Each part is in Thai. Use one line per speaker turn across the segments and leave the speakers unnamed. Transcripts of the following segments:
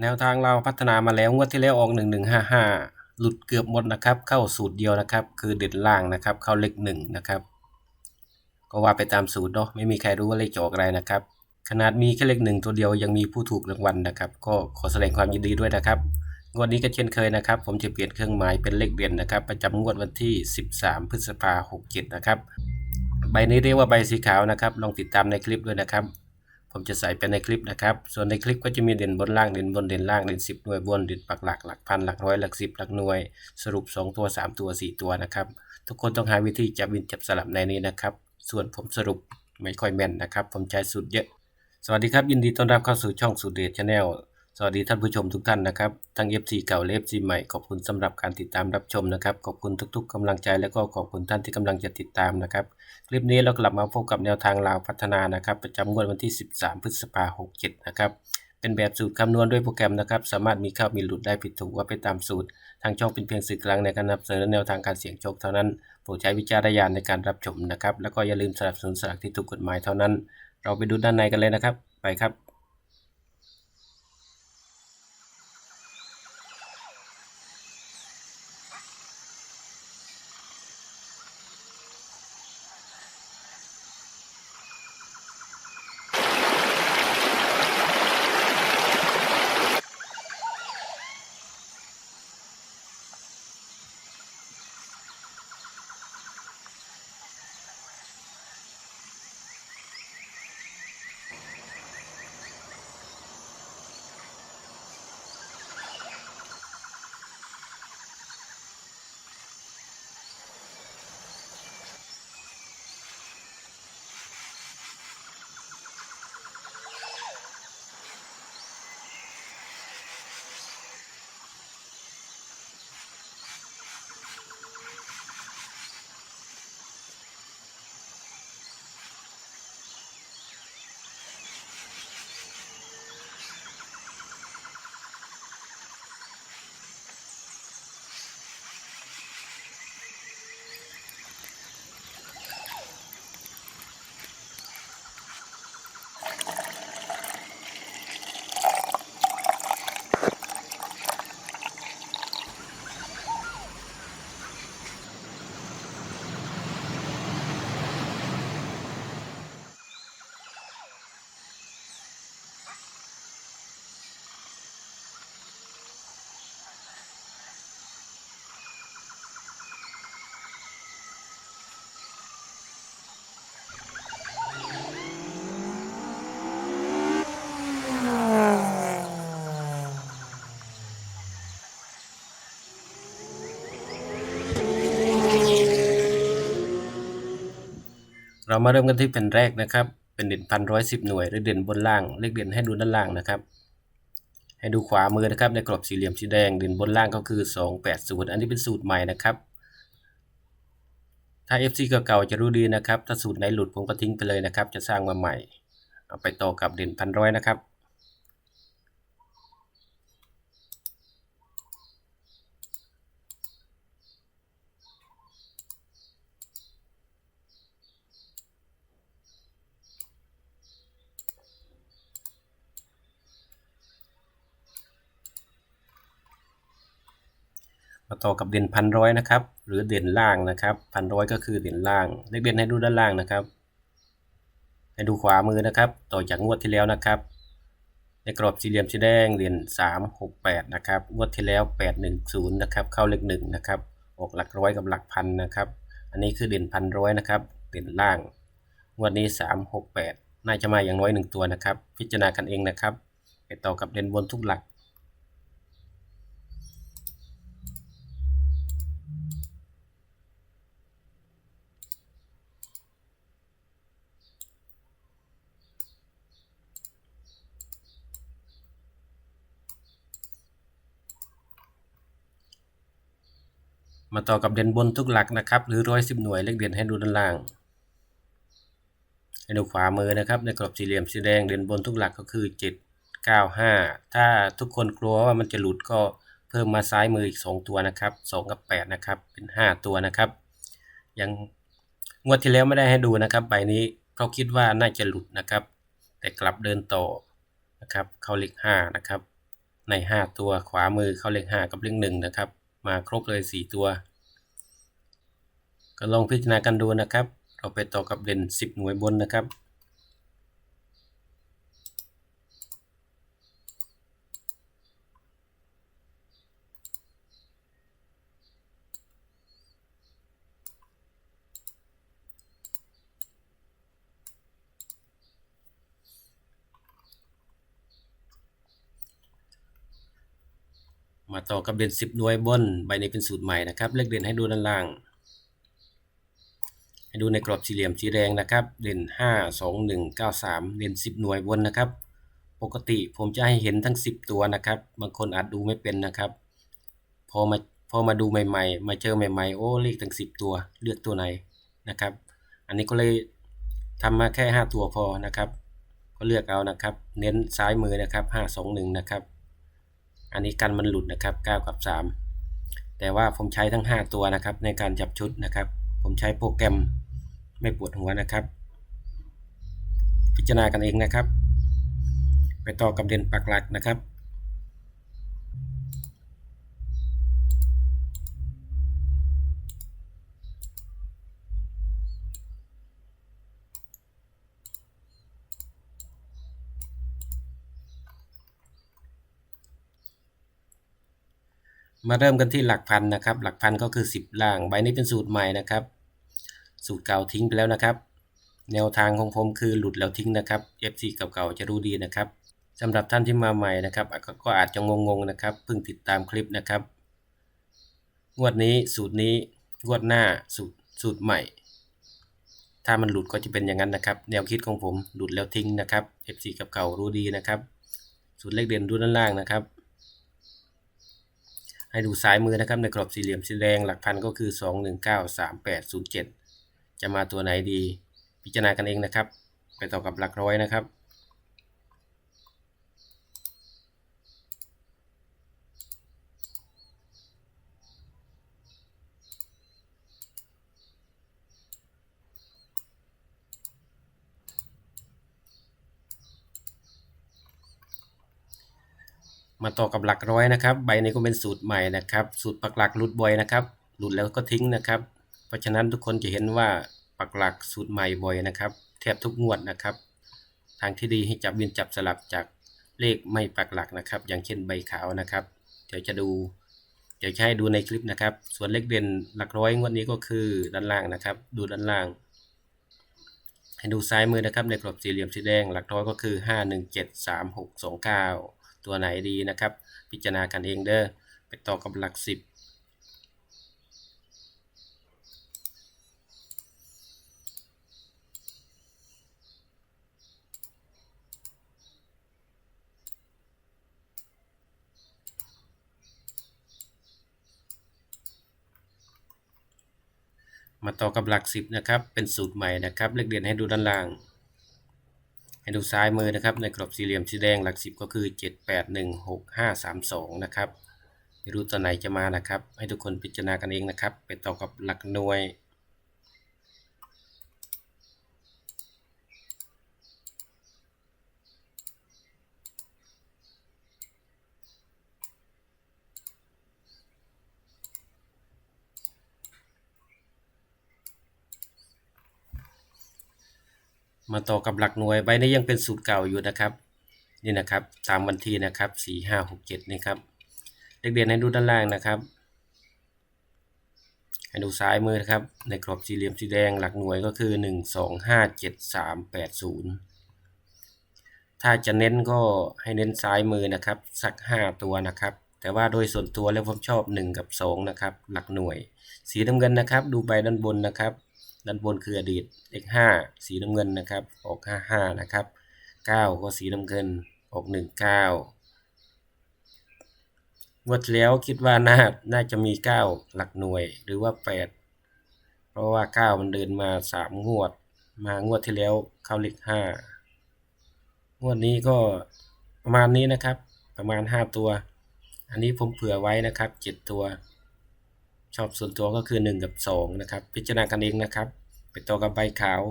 แนวทางเราพัฒนามาแล้วงวดที่แล้วออก 1155 หลุดเกือบหมดนะครับ เข้าสูตรเดียวนะครับ คือเด่นล่างนะครับ เข้าเลขหนึ่งนะครับ ก็ว่าไปตามสูตรเนาะไม่มีใครรู้ว่าเลขจะออกอะไรนะครับ ขนาดมีแค่เลขหนึ่งตัวเดียวยังมีผู้ถูกรางวัลนะครับ ก็ขอแสดงความยินดีด้วยนะครับงวดนี้ก็เช่นเคยนะครับ ผมจะเปลี่ยนเครื่องหมายเป็นเลขเด่นนะครับ ประจำงวดวันที่ 13 พฤษภาคม67 นะครับ ใบนี้เรียกว่าใบสีขาวนะครับ ลองติดตามในคลิปด้วยนะครับ ผมจะใส่ไปในคลิปนะครับ ส่วนในคลิปก็จะมีเด่นบนล่างเด่นบนเด่นล่างเด่น10หน่วยบนเด่นปักหลักหลักพันหลักร้อยหลักสิบหลักหน่วย สรุป 2 ตัว 3 ตัว 4 ตัวนะครับ ทุกคนต้องหาวิธีจับวินจับสลับในนี้นะครับ ส่วนผมสรุปไม่ค่อยแม่นนะครับ ผมใช้สูตรเยอะ สวัสดีครับยินดีต้อนรับเข้าสู่ช่องสูตรเดชชาแนล สวัสดีท่านผู้ชมทุกท่านนะครับ ทั้ง FC เก่าและ FC ใหม่ขอบคุณสำหรับการติดตามรับชมนะครับ ขอบคุณทุก ๆกำลังใจและก็ขอบคุณท่านที่กำลังจะติดตามนะครับ คลิปนี้เรากลับมาพบกับแนวทางลาวพัฒนานะครับ ประจำงวดวันที่ 13 พฤษภาคม67 นะครับ เป็นแบบสูตรคำนวณด้วยโปรแกรมนะครับ สามารถมีเข้ามีหลุดได้ผิดถูกว่าไปตามสูตร ทางช่องเป็นเพียงสื่อกลางในการนำเสนอแนวทางการเสี่ยงโชคเท่านั้นโปรดใช้วิจารณญาณในการรับชมนะครับ แล้วก็อย่าลืมสนับสนุนสลากที่ถูกกฎหมายเท่านั้น เราไปดูด้านในกันเลยนะครับ ไปครับ เรามาเริ่มกันที่แผ่นแรกนะครับ เป็นเด่นพันร้อยสิบหน่วยหรือเด่นบนล่าง เลขเด่นให้ดูด้านล่างนะครับ ให้ดูขวามือนะครับ ในกรอบสี่เหลี่ยมสีแดงเด่นบนล่างก็คือสองแปดศูนย์อันนี้เป็นสูตรใหม่นะครับถ้า FC เก่าๆจะรู้ดีนะครับ ถ้าสูตรไหนหลุดผมก็ทิ้งไปเลยนะครับ จะสร้างมาใหม่ เอาไปต่อกับเด่นพันร้อยนะครับ มาต่อกับเด่นพันร้อยนะครับ หรือเด่นล่างนะครับพันร้อยก็คือเด่นล่างเลขเด่นให้ดูด้านล่างนะครับ ให้ดูขวามือนะครับ ต่อจากงวดที่แล้วนะครับ ในกรอบสี่เหลี่ยมสีแดงเหรียญสามหกแปดนะครับงวดที่แล้วแปดหนึ่งศูนย์นะครับเข้าเลขหนึ่งนะครับออกหลักร้อยกับหลักพันนะครับ อันนี้คือเด่นพันร้อยนะครับ เด่นล่างงวดนี้สามหกแปดน่าจะมาอย่างน้อยหนึ่งตัวนะครับ พิจารณากันเองนะครับ ไปต่อกับเด่นบนทุกหลัก มาต่อกับเด่นบนทุกหลักนะครับ หรือร้อยสิบหน่วยเลขเด่นให้ดูด้านล่าง ให้ดูขวามือนะครับ ในกรอบสี่เหลี่ยมสีแดงเด่นบนทุกหลักก็คือเจ็ดเก้าห้าถ้าทุกคนกลัวว่ามันจะหลุดก็เพิ่มมาซ้ายมืออีกสองตัวนะครับสองกับแปดนะครับเป็นห้าตัวนะครับ ยังงวดที่แล้วไม่ได้ให้ดูนะครับใบนี้เขาคิดว่าน่าจะหลุดนะครับ แต่กลับเดินต่อนะครับ เข้าเลขห้านะครับ ในห้าตัวขวามือเข้าเลขห้ากับเลขหนึ่งนะครับ มาครบเลยสี่ตัว ก็ลองพิจารณากันดูนะครับ เราไปต่อกับเด่นสิบหน่วยบนนะครับ มาต่อกับเด่น10 หน่วยบน ใบนี้เป็นสูตรใหม่นะครับ เลขเด่นให้ดูด้านล่าง ให้ดูในกรอบสี่เหลี่ยมสีแดงนะครับ เด่น 5 2 1 9 3 เด่น 10 หน่วยบนนะครับ ปกติผมจะให้เห็นทั้ง 10 ตัวนะครับ บางคนอาจดูไม่เป็นนะครับ พอมาพอมาดูใหม่ ๆ มาเจอใหม่ๆ โอ้เลขทั้ง 10 ตัว เลือกตัวไหนนะครับ อันนี้ก็เลยทำมาแค่ 5 ตัวพอนะครับ ก็เลือกเอานะครับ เน้นซ้ายมือนะครับ 5 2 1 นะครับ อันนี้กันมันหลุดนะครับ 9 กับ 3 แต่ว่าผมใช้ทั้ง 5 ตัวนะครับ ในการจับชุดนะครับ ผมใช้โปรแกรมไม่ปวดหัวนะครับ พิจารณากันเองนะครับ ไปต่อกับเด่นปักหลักนะครับ มาเริ่มกันที่หลักพันนะครับ หลักพันก็คือ 10 ล่าง ใบนี้เป็นสูตรใหม่นะครับ สูตรเก่าทิ้งไปแล้วนะครับ แนวทางของผมคือหลุดแล้วทิ้งนะครับ FC เก่าๆจะรู้ดีนะครับสำหรับท่านที่มาใหม่นะครับก็ก็อาจจะงงๆนะครับเพิ่งติดตามคลิปนะครับ งวดนี้สูตรนี้งวดหน้าสูตรสูตรใหม่ ถ้ามันหลุดก็จะเป็นอย่างนั้นนะครับ แนวคิดของผมหลุดแล้วทิ้งนะครับ FC กับเก่ารู้ดีนะครับ สูตรเลขเด่นดูด้านล่างนะครับ ให้ดูซ้ายมือนะครับในกรอบสี่เหลี่ยมสีแดงหลักพันก็คือ 2193807 จะมาตัวไหนดี พิจารณากันเองนะครับ ไปต่อกับหลักร้อยนะครับ มาต่อกับหลักร้อยนะครับ ใบนี้ก็เป็นสูตรใหม่นะครับ สูตรปักหลักหลุดบ่อยนะครับ หลุดแล้วก็ทิ้งนะครับ เพราะฉะนั้นทุกคนจะเห็นว่าปักหลักสูตรใหม่บ่อยนะครับ แทบทุกงวดนะครับ ทางที่ดีให้จับวินจับสลับจากเลขไม่ปักหลักนะครับ อย่างเช่นใบขาวนะครับ เดี๋ยวจะดู เดี๋ยวจะให้ดูในคลิปนะครับ ส่วนเลขเด่นหลักร้อยงวดนี้ก็คือด้านล่างนะครับ ดูด้านล่าง ให้ดูซ้ายมือนะครับในกรอบสี่เหลี่ยมสีแดงหลักร้อยก็คือ 5 1 7 3 6 2 9 ตัวไหนดีนะครับ พิจารณากันเองเด้อไปต่อกับหลักสิบมาต่อกับหลักสิบนะครับ เป็นสูตรใหม่นะครับ เลขเด่นให้ดูด้านล่าง ให้ดูซ้ายมือนะครับในกรอบสี่เหลี่ยมสีแดงหลักสิบก็คือ 7 8 1 6 5 3 2นะครับไม่รู้ตัวไหนจะมานะครับ ให้ทุกคนพิจารณากันเองนะครับ ไปต่อกับหลักหน่วย มาต่อกับหลักหน่วยใบนี้ยังเป็นสูตรเก่าอยู่นะครับ นี่นะครับ ตามวันที่นะครับสี่ห้าหกเจ็ดนี่ครับเลขเด่นให้ดูด้านล่างนะครับ ให้ดูซ้ายมือนะครับ ในกรอบสี่เหลี่ยมสีแดงหลักหน่วยก็คือหนึ่งสองห้าเจ็ดสามแปดศูนย์ถ้าจะเน้นก็ให้เน้นซ้ายมือนะครับ สักห้าตัวนะครับแต่ว่าโดยส่วนตัวแล้วผมชอบหนึ่งกับสองนะครับ หลักหน่วย สีน้ำเงินนะครับ ดูใบด้านบนนะครับ ด้านบนคืออดีตเลขห้าสีน้ำเงินนะครับออกห้าห้านะครับเก้าก็สีน้ำเงินออกหนึ่งเก้างวดแล้วคิดว่าน่าน่าจะมีเก้าหลักหน่วยหรือว่าแปดเพราะว่าเก้ามันเดินมาสามงวด มางวดที่แล้วเข้าเลขห้างวดนี้ก็ประมาณนี้นะครับ ประมาณห้าตัว อันนี้ผมเผื่อไว้นะครับเจ็ดตัว ชอบส่วนตัวก็คือ 1 กับ 2 นะครับ พิจารณากันเองนะครับไปต่อกับใบขาว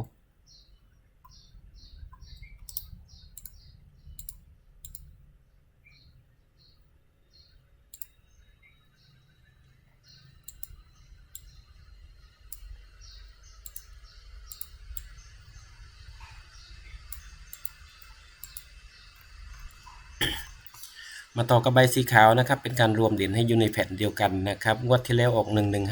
มาต่อกับใบสีขาวนะครับ เป็นการรวมเด่นให้อยู่ในแผ่นเดียวกันนะครับงวดที่แล้วออก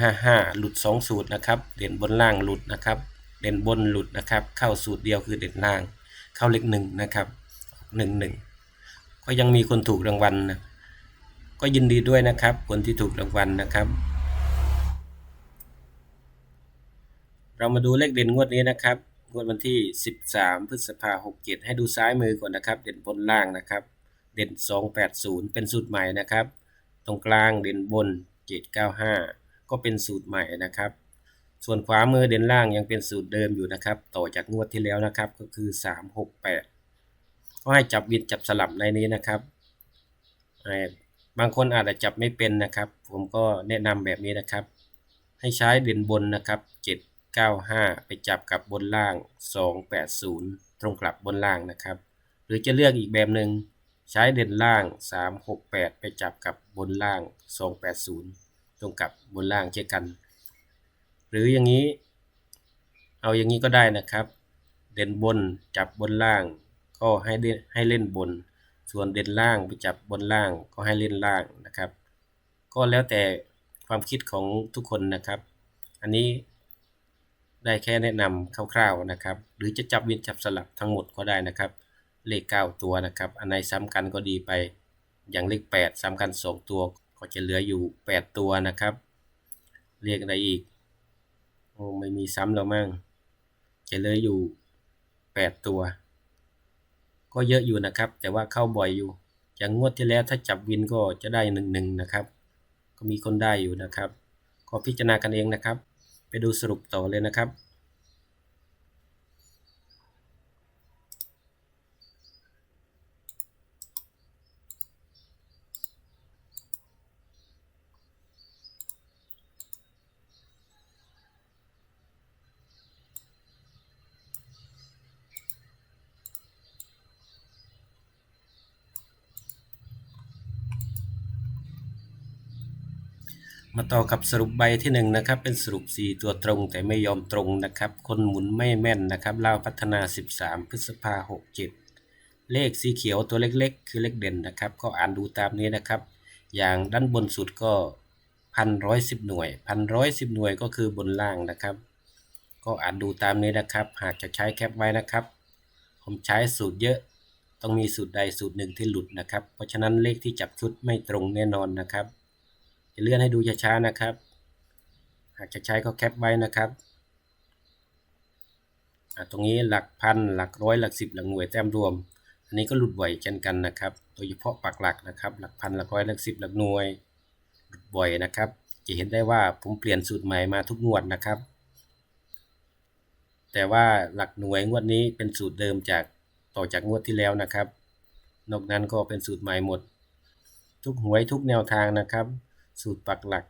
1155 หลุด 2 สูตรนะครับเด่นบนล่างหลุดนะครับเด่นบนหลุดนะครับ เข้าสูตรเดียวคือเด่นล่าง เข้าเลขหนึ่งนะครับหนึ่งหนึ่งก็ยังมีคนถูกรางวัลนะก็ยินดีด้วยนะครับ คนที่ถูกรางวัลนะครับ เรามาดูเลขเด่นงวดนี้นะครับงวดวันที่ 13 พฤษภาคม67ให้ดูซ้ายมือก่อนนะครับ เด่นบนล่างนะครับ เด่น 280 เป็นสูตรใหม่นะครับ ตรงกลางเด่นบน 795 ก็เป็นสูตรใหม่นะครับ ส่วนขวามือเด่นล่างยังเป็นสูตรเดิมอยู่นะครับ ต่อจากงวดที่แล้วนะครับก็คือ 368 ก็ให้จับวินจับสลับในนี้นะครับบางคนอาจจะจับไม่เป็นนะครับ ผมก็แนะนำแบบนี้นะครับ ให้ใช้เด่นบนนะครับ 795 ไปจับกับบนล่าง 280 ตรงกลับบนล่างนะครับ หรือจะเลือกอีกแบบหนึ่ง ใช้เด่นล่าง 368 ไปจับกับบนล่าง 280 ตรงกับบนล่างเช่นกัน หรืออย่างนี้ เอาอย่างนี้ก็ได้นะครับ เด่นบนจับบนล่าง ก็ให้ให้เล่นบน ส่วนเด่นล่างไปจับบนล่างก็ให้เล่นล่างนะครับ ก็แล้วแต่ความคิดของทุกคนนะครับ อันนี้ได้แค่แนะนำคร่าวๆนะครับ หรือจะจับวินจับสลับทั้งหมดก็ได้นะครับ เลข 9 ตัวนะครับ อันไหนซ้ำกันก็ดีไป อย่างเลข 8 ซ้ำกัน 2 ตัว ก็จะเหลืออยู่ 8 ตัวนะครับเลขอะไรอีก โอ้ไม่มีซ้ำแล้วมั่ง จะเหลืออยู่ 8 ตัว ก็เยอะอยู่นะครับ แต่ว่าเข้าบ่อยอยู่ อย่างงวดที่แล้วถ้าจับวินก็จะได้หนึ่งหนึ่งนะครับ ก็มีคนได้อยู่นะครับ ก็พิจารณากันเองนะครับ ไปดูสรุปต่อเลยนะครับ มาต่อกับสรุปใบที่1นงนะครับเป็นสรุป 4 ตัวตรงแต่ไม่ยอมตรงนะครับ คนหมุนไม่แม่นนะครับลาวพัฒนา 13 พฤษภาหกเจ็ดเลขสีเขียวตัวเล็กๆ คือเลขเด่นนะครับ ก็อ่านดูตามนี้นะครับ อย่างด้านบนสุดก็พันร้อยสิบหน่วยพันร้อยสิบหน่วยก็คือบนล่างนะครับ ก็อ่านดูตามนี้นะครับ หากจะใช้แคปไว้นะครับ ผมใช้สูตรเยอะต้องมีสูตรใดสูตรหนึ่งที่หลุดนะครับ เพราะฉะนั้นเลขที่จับชุดไม่ตรงแน่นอนนะครับ เลื่อนให้ดูช้าๆนะครับ หากจะใช้ก็แคปไว้นะครับตรงนี้หลักพันหลักร้อยหลักสิบหลักหน่วยแต้มรวม อันนี้ก็หลุดบ่อยเช่นกันนะครับ โดยเฉพาะปักหลักนะครับ หลักพันหลักร้อยหลักสิบหลักหน่วยหลุดบ่อยนะครับ จะเห็นได้ว่าผมเปลี่ยนสูตรใหม่มาทุกงวดนะครับ แต่ว่าหลักหน่วยงวดนี้เป็นสูตรเดิมจากต่อจากงวดที่แล้วนะครับ นอกนั้นก็เป็นสูตรใหม่หมด ทุกหวยทุกแนวทางนะครับ สูตรปักหลัก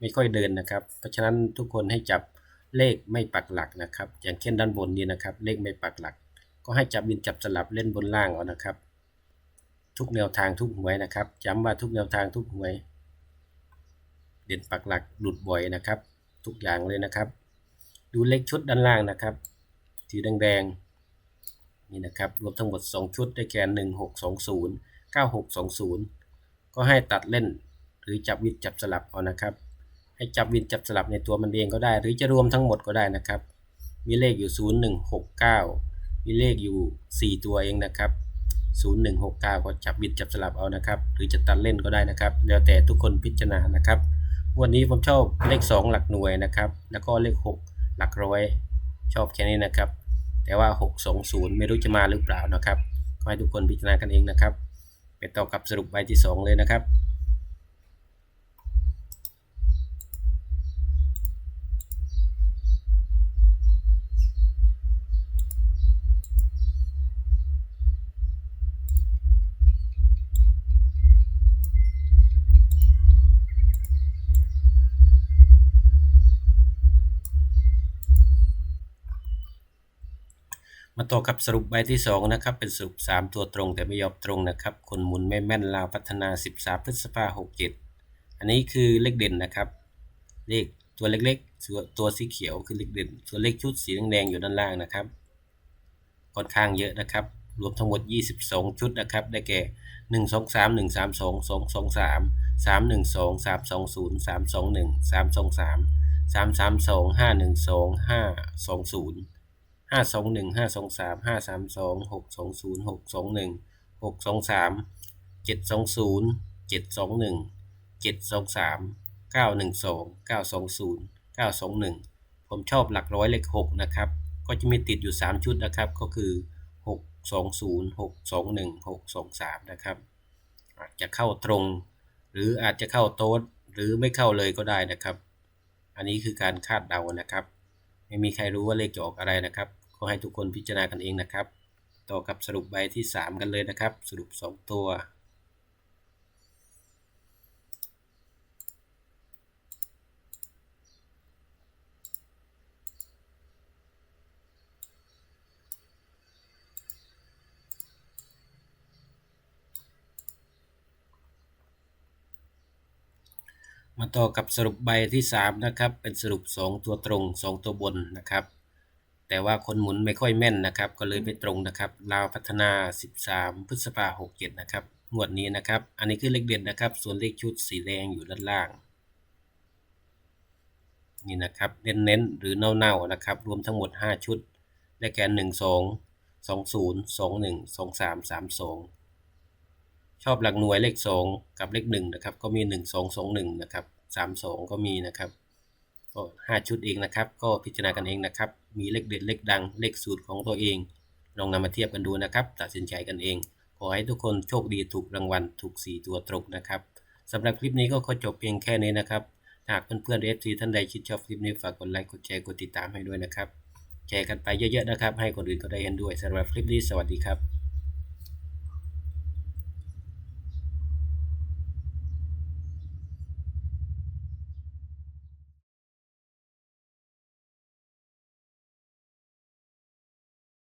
ไม่ค่อยเดินนะครับ เพราะฉะนั้นทุกคนให้จับเลขไม่ปักหลักนะครับ อย่างเช่นด้านบนนี้นะครับ เลขไม่ปักหลัก ก็ให้จับบินจับสลับเล่นบนล่างเอานะครับ ทุกแนวทางทุกหวยนะครับย้ำว่าทุกแนวทางทุกหวย เด่นปักหลักหลุดบ่อยนะครับ ทุกอย่างเลยนะครับ ดูเลขชุดด้านล่างนะครับสีแดงๆนี่นะครับรวมทั้งหมด 2 ชุดได้แก่ 1620 9620 ก็ให้ตัดเล่น รือจับวินจับสลับเอานะครับ ให้จับวินจับสลับในตัวมันเองก็ได้ หรือจะรวมทั้งหมดก็ได้นะครับ มีเลขอยู่ 0169 มีเลขอยู่ 4 ตัวเองนะครับ 0169 ก็จับวินจับสลับเอานะครับ หรือจะตัดเล่นก็ได้นะครับ แล้วแต่ทุกคนพิจารณานะครับ วันนี้ผมชอบเลข 2 หลักหน่วยนะครับ แล้วก็เลข 6 หลักร้อย ชอบแค่นี้นะครับ แต่ว่า 620 ไม่รู้จะมาหรือเปล่านะครับ ให้ทุกคนพิจารณากันเองนะครับไปต่อกับสรุปใบที่ 2 เลยนะครับ มาต่อกับสรุปใบที่2นะครับเป็นสรุป 3 ตัวตรงแต่ไม่ยอมตรงนะครับ คนหมุนไม่แม่นลาวพัฒนา 13 พฤษภาคม67อันนี้คือเลขเด่นนะครับ เลขตัวเล็กๆ ตัวสีเขียวคือเลขเด่น ตัวเลขชุดสีแดงๆอยู่ด้านล่างนะครับค่อนข้างเยอะนะครับ รวมทั้งหมด 22 ชุดนะครับ ได้แก่หนึ่งสองสามหนึ่งสามสองสองสองสามสาม ห้าสองหนึ่งห้าสองสามห้าสามสองหกสองศูนย์หกสองหนึ่งหกสองสามเจ็ดสองศูนย์เจ็ดสองหนึ่งเจ็ดสองสามเก้าหนึ่งสองเก้าสองศูนย์เก้าสองหนึ่งผมชอบหลักร้อยเลขหกนะครับ ก็จะมีติดอยู่สามชุดนะครับ ก็คือหกสองศูนย์หกสองหนึ่งหกสองสามนะครับ อาจจะเข้าตรง หรืออาจจะเข้าโต๊ดหรือไม่เข้าเลยก็ได้นะครับ อันนี้คือการคาดเดานะครับ ไม่มีใครรู้ว่าเลขจะออกอะไรนะครับ ก็ให้ทุกคนพิจารณากันเองนะครับ ต่อกับสรุปใบที่ 3 กันเลยนะครับ สรุป 2 ตัว มาต่อกับสรุปใบที่ 3 นะครับ เป็นสรุป 2 ตัวตรง 2 ตัวบนนะครับ แต่ว่าคนหมุนไม่ค่อยแม่นนะครับ ก็เลยไม่ตรงนะครับลาวพัฒนา 13 พฤษภา67นะครับงวดนี้นะครับ อันนี้คือเลขเด่นนะครับ ส่วนเลขชุดสีแดงอยู่ด้านล่าง นี่นะครับเน้นๆหรือเน่าๆนะครับ รวมทั้งหมด 5 ชุด ได้แก่1 2 2 0 2 1 2 3 3 2 ชอบหลักหน่วยเลข 2 กับเลข1นะครับ ก็มี 1 2 2 1นะครับ3 2 ก็มีนะครับ ก็5ชุดเองนะครับ ก็พิจารณากันเองนะครับ มีเลขเด็ดเลขดังเลขสูตรของตัวเอง ลองนำมาเทียบกันดูนะครับ ตัดสินใจกันเอง ขอให้ทุกคนโชคดีถูกรางวัลถูก 4 ตัวตรงนะครับสำหรับคลิปนี้ก็ขอจบเพียงแค่นี้นะครับหากเพื่อนๆ FC ท่านใดชื่นชอบคลิปนี้ฝากกดไลค์กดแชร์กดติดตามให้ด้วยนะครับแชร์กันไปเยอะๆนะครับ ให้คนอื่นก็ได้เห็นด้วยสำหรับคลิปนี้สวัสดีครับ